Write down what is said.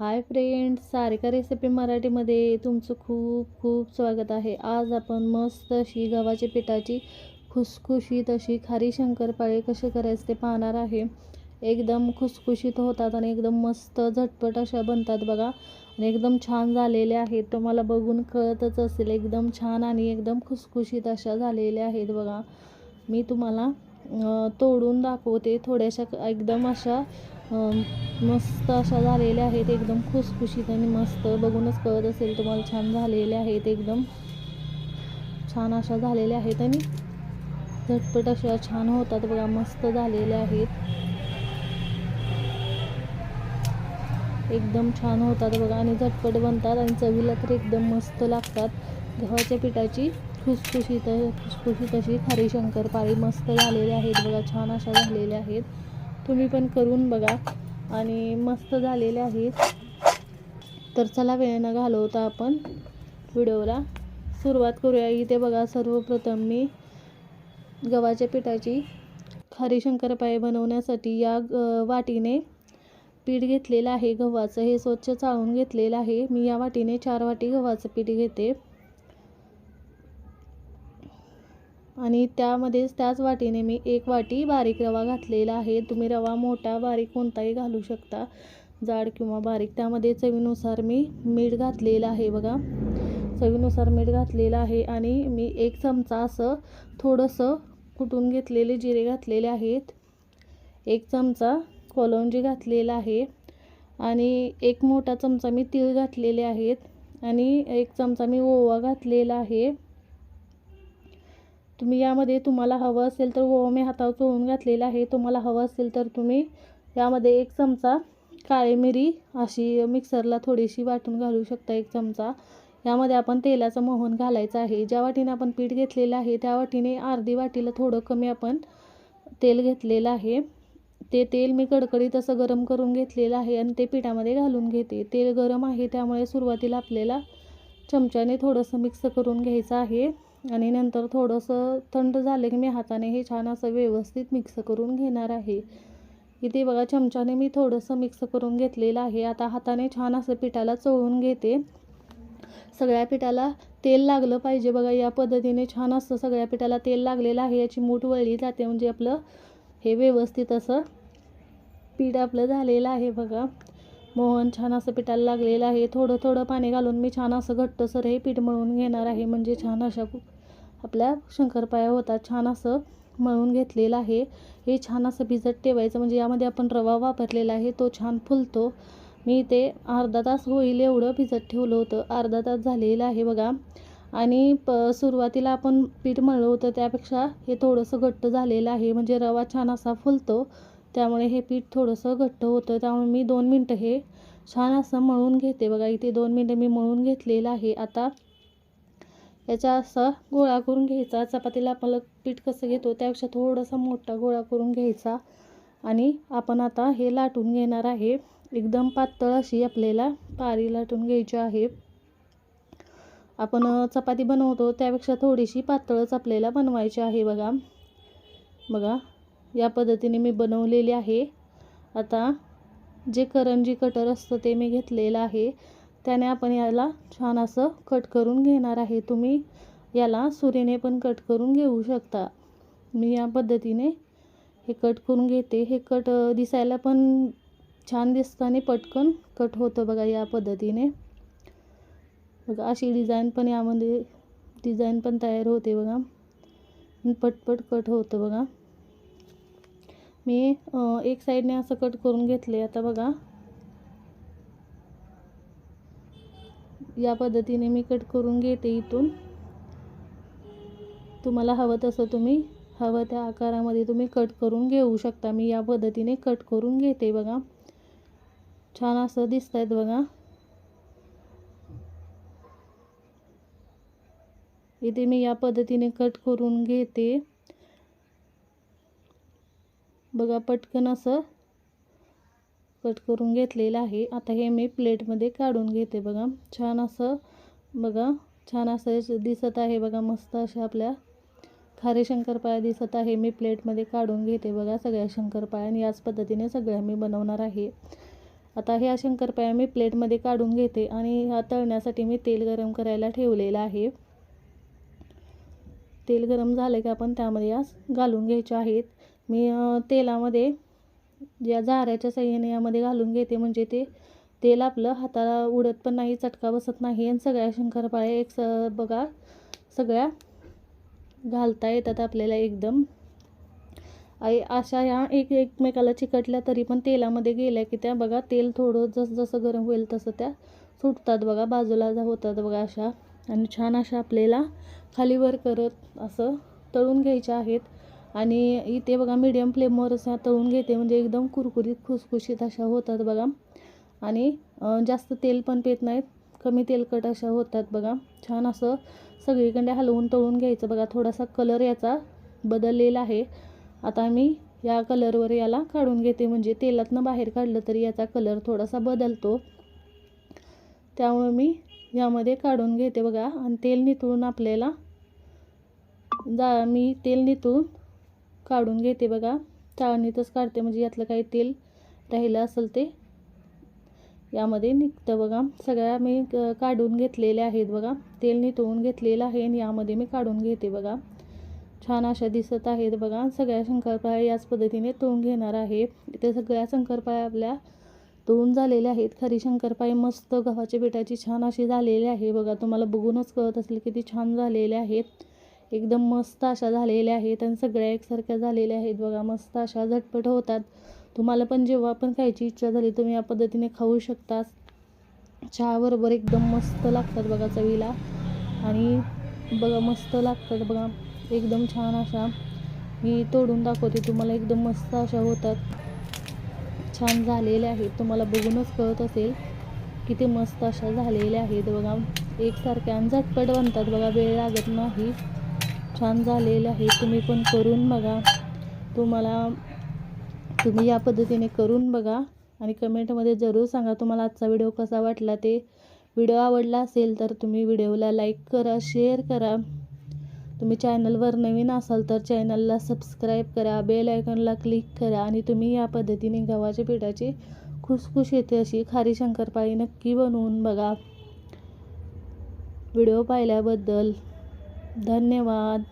Hi friends Sarika recipe मराठीमध्ये तुमचं खूप खूप स्वागत आहे. आज आपण मस्त अशी गव्हाच्या पिठाची खुसखुशीत अशी खारी शंकरपाळे कसे करायचे ते पाहणार आहे. एकदम खुसखुशीत होतात आणि एकदम मस्त झटपट अशा बनतात बघा. आणि एकदम छान झालेले आहेत. तुम्हाला बघून कळतच असेल एकदम छान आणि एकदम खुसखुशीत अशा झालेल्या आहेत बघा. मी तुम्हाला तोडून दाखवते थोड्याशा एकदम अशा मस्त अशा झालेल्या आहेत एकदम खुसखुशीत आणि मस्त. बघूनच कळत असेल तुम्हाला छान झालेल्या आहेत एकदम छान अशा झालेल्या आहेत आणि झटपट अशा छान होतात बघा मस्त झालेल्या आहेत. एकदम छान होतात बघा आणि झटपट बनतात आणि चवीला तर एकदम मस्त लागतात. गव्हाच्या पिठाची खुसखुशीत खुसखुशीत अशी खारी शंकरपाळी मस्त झालेले आहेत बघा छान अशा झालेल्या आहेत. तुम्ही पण करून बघा. आणि मस्त झालेले आहेत. तर चला वेळ न घालवता आपण व्हिडिओला. सुरुवात करूया. इथे बघा सर्वप्रथम मी गव्हाच्या पिठाची खारी शंकरपाळे बनवण्यासाठी या ग- वाटीने पीठ घेतलेलं आहे गव्हाचं. हे स्वच्छ चाळून घेतलेलं आहे. मी या वाटीने चार वाटी गव्हाचं पीठ घेते. आणि त्यामध्येच त्याच वाटीने मी एक वाटी बारीक रवा घातलेला आहे. तुम्ही रवा मोठा बारीक कोणताही घालू शकता. जाड किंवा बारीक. त्यामध्ये चवीनुसार मी मीठ घातलेलं आहे बघा. चवीनुसार मीठ घातलेलं आहे आणि मी एक चमचा असं थोडंसं कुटून घेतलेले जिरे घातलेले आहेत. एक चमचा कोलंजी घातलेला आहे आणि एक मोठा चमचा मी तीळ घातलेले आहेत. आणि एक चमचा मी ओवा घातलेला आहे. तुम्ही यामध्ये तुम्हाला हवं असेल तर ओवा मी हातावर चोळून घातलेला आहे. तुम्हाला हवं असेल तर तुम्ही यामध्ये एक चमचा काळी मिरी अशी मिक्सरला थोडीशी वाटून घालू शकता. एक चमचा. यामध्ये आपण तेलाचं मोहन घालायचं आहे. ज्या वाटीने आपण पीठ घेतलेलं आहे त्या वाटीने अर्धी वाटीला थोडं कमी आपण तेल घेतलेलं आहे. ते तेल मी कडकडीत असं गरम करून घेतलेलं आहे आणि ते पिठामध्ये घालून घेते. तेल गरम आहे त्यामुळे सुरुवातीला आपल्याला चमच्याने थोडंसं मिक्स करून घ्यायचं आहे. आणि नंतर थोडंसं थंड झालं की मी हाताने हे छान असं व्यवस्थित मिक्स करून घेणार आहे. इथे बघा चमच्याने मी थोडंसं मिक्स करून घेतलेलं आहे. आता हाताने छान असं पिठाला चोळून घेते. सगळ्या पिठाला तेल लागलं पाहिजे. बघा या पद्धतीने छान असं सगळ्या पिठाला तेल लागलेलं आहे. याची मूठ वळली जाते म्हणजे आपलं हे व्यवस्थित असं पीठ आपलं झालेलं आहे बघा. मोहन छान असं पिठाला लागलेलं आहे. थोडं थोडं पाणी घालून मी छान असं घट्टसर हे पीठ मळून घेणार आहे. म्हणजे छान अशा आपल्या शंकरपाया होतात. छान असं मळून घेतलेलं आहे. हे छान असं भिजत ठेवायचं. म्हणजे यामध्ये आपण रवा वापरलेला आहे. तो छान फुलतो. मी ते अर्धा तास होईल एवढं भिजत ठेवलं होतं. अर्धा तास झालेलं आहे बघा. आणि प सुरुवातीला आपण पीठ मळलं होतं त्यापेक्षा हे थोडंसं घट्ट झालेलं आहे. म्हणजे रवा छान असा फुलतो. त्यामुळे हे पीठ थोडंसं घट्ट होतं. त्यामुळे मी दोन मिनटं हे छान असं मळून घेते. बघा इथे दोन मिनटं मी मळून घेतलेलं आहे. आता याचा असा गोळा करून घ्यायचा. चपातीला आपलं पीठ कसं घेतो त्यापेक्षा थोडासा मोठा गोळा करून घ्यायचा. आणि आपण आता हे लाटून घेणार आहे. एकदम पातळ अशी आपल्याला पारी लाटून घ्यायची आहे. आपण चपाती बनवतो त्यापेक्षा थोडीशी पातळच आपल्याला बनवायची आहे. बघा बघा. या पद्धतीने मी बनवलेली आहे. आता जे करंजी कटर असतं ते मी घेतलेलं आहे. त्याने आपण याला छान असं कट करून घेणार आहे. तुम्ही याला सुरीने पण कट करून घेऊ शकता. मी या पद्धतीने हे कट करून घेते. हे कट दिसायला पण छान दिसतं आणि पटकन कट होतं बघा या पद्धतीने. बघा अशी डिझाईन पण यामध्ये डिझाईन पण तयार होते बघा. पटपट कट होतं बघा. मी एक साईडने असं कट करून घेतले आता बघा. या पद्धतीने मी कट करून घेते इथून. तुम्हाला हवं तसं तुम्ही हवं त्या आकारामध्ये तुम्ही कट करून घेऊ शकता. मी या पद्धतीने कट करून घेते बघा. छान असं दिसत आहेत बघा. इथे मी या पद्धतीने कट करून घेते. बघा पटकन असं कट करून घेतलेलं आहे. आता हे मी प्लेटमध्ये काढून घेते बघा. छान असं बघा छान असं दिसत आहे बघा मस्त अशा आपल्या खारे शंकरपाळ्या दिसत आहे. मी प्लेटमध्ये काढून घेते बघा सगळ्या शंकरपाळ्या आणि याच पद्धतीने सगळ्या मी बनवणार आहे. आता ह्या शंकरपाळ्या मी प्लेटमध्ये काढून घेते आणि ह्या तळण्यासाठी मी तेल गरम करायला ठेवलेलं आहे. तेल गरम झालं की आपण त्यामध्ये या घालून घ्यायचे आहेत. मी तेलामध्ये या झाऱ्याच्या साह्याने यामध्ये घालून घेते म्हणजे ते तेल आपलं हाताला उडत पण नाही चटका बसत नाही आणि सगळ्या शंकरपाळ्या एक स बघा सगळ्या घालता येतात आपल्याला एकदम. आई अशा ह्या एक एकमेकाला चिकटल्या तरी पण तेलामध्ये गेल्या की त्या बघा तेल थोडं जसं जसं गरम होईल तसं त्या सुटतात बघा बाजूला जा होतात बघा अशा. आणि छान अशा आपल्याला खाली वर करत असं तळून घ्यायच्या आहेत. आणि इथे बघा मीडियम फ्लेमवर असं तळून घेते म्हणजे एकदम कुरकुरीत खुसखुशीत अशा होतात बघा. आणि जास्त तेल पण पेत नाहीत कमी तेलकट अशा होतात बघा. छान असं सगळीकडे हलवून तळून घ्यायचं बघा. थोडासा कलर याचा बदललेला आहे. आता मी या कलरवर याला काढून घेते म्हणजे तेलातनं बाहेर काढलं तरी याचा कलर थोडासा बदलतो. त्यामुळे मी यामध्ये काढून घेते बघा. आणि तेल नितळून आपल्याला जा मी तेल नितळून काढून घेते बघा. चाळणीतच काढते म्हणजे यातलं काही तेल राहिलं असेल ते. यामध्ये निघतं बघा. सगळ्या मी क- काढून घेतलेल्या आहेत बघा. तेल नितळून घेतलेलं आहे आणि यामध्ये मी काढून घेते बघा. छान अशा दिसत आहेत बघा. सगळ्या शंकरपाळ्या याच पद्धतीने तळून घेणार आहे. इथे सगळ्या शंकरपाळ्या आपल्या तळून झालेल्या आहेत. खरी शंकरपाळी मस्त गव्हाच्या पिठाची छान अशी झालेली आहे बघा. तुम्हाला बघूनच कळत असेल किती छान झालेल्या आहेत. एकदम मस्त अशा झालेल्या आहेत आणि सगळ्या एकसारख्या झालेल्या आहेत बघा मस्त अशा झटपट होतात. तुम्हाला पण जेव्हा पण खायची इच्छा झाली तुम्ही या पद्धतीने खाऊ शकता चहाबरोबर एकदम मस्त लागतात बघा चवीला. आणि बघा मस्त लागतात बघा एकदम छान अशा. मी तोडून दाखवते तुम्हाला एकदम मस्त अशा होतात. छान झालेल्या आहेत. तुम्हाला बघूनच कळत असेल की ते मस्त अशा झालेल्या आहेत बघा. एकसारख्या आणि झटपट बनतात बघा वेळ लागत नाही. छान झालेलं आहे. तुम्ही पण करून बघा. तुम्हाला तुम्ही या पद्धतीने करून बघा आणि कमेंटमध्ये जरूर सांगा तुम्हाला आजचा व्हिडिओ कसा वाटला. ते व्हिडिओ आवडला असेल तर तुम्ही व्हिडिओला लाईक करा शेअर करा. तुम्ही चॅनलवर नवीन असाल तर चॅनलला सबस्क्राईब करा बेल आयकॉनला क्लिक करा आणि तुम्ही या पद्धतीने गव्हाच्या पिठाची खुसखुश येते अशी खारी शंकरपाळी नक्की बनवून बघा. व्हिडिओ पाहिल्याबद्दल धन्यवाद.